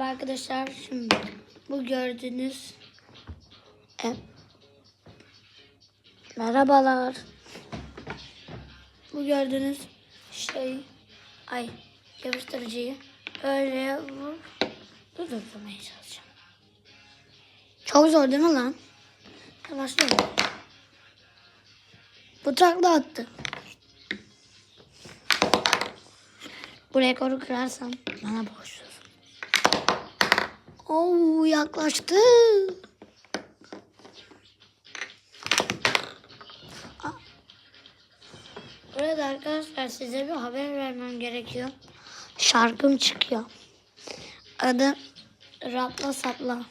Arkadaşlar şimdi bu gördüğünüz e, merhabalar. Bu gördüğünüz şey ay yapıştırıcıyı öyle vur durdurmaya çalışacağım. Çok zor değil mi lan? Başlıyorum. Bu takla attı. Bu rekoru kırarsam bana borçlusun. Oo yaklaştı. Burada arkadaşlar size bir haber vermem gerekiyor. Şarkım çıkıyor. Adı Rapla Sapla.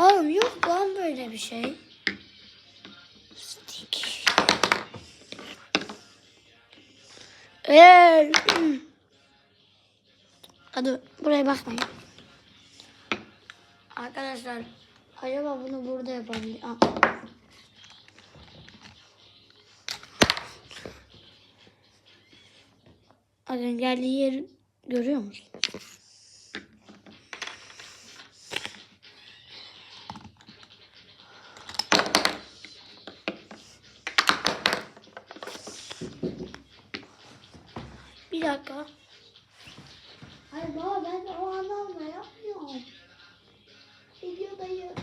Oğlum yok lan böyle bir şey. Stick. Eee. Hadi buraya bakmayın. Arkadaşlar acaba bunu burada diye- Aa. Bakın geldiği yeri görüyor musun? Bir dakika. Hayır baba ben o anlamda yapmıyorum. Videodayım.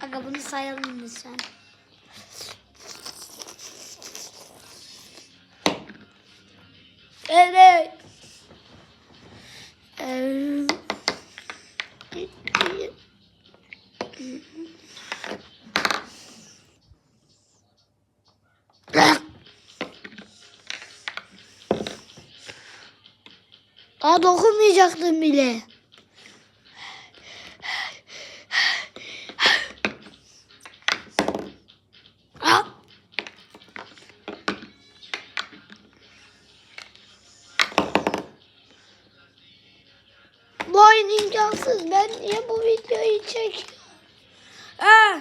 Aga bunu sayalım lütfen. Evet. Ee, Daha dokunmayacaktım bile. Aa. Bu oyun imkansız. Ben niye bu videoyu çekiyorum? Ha.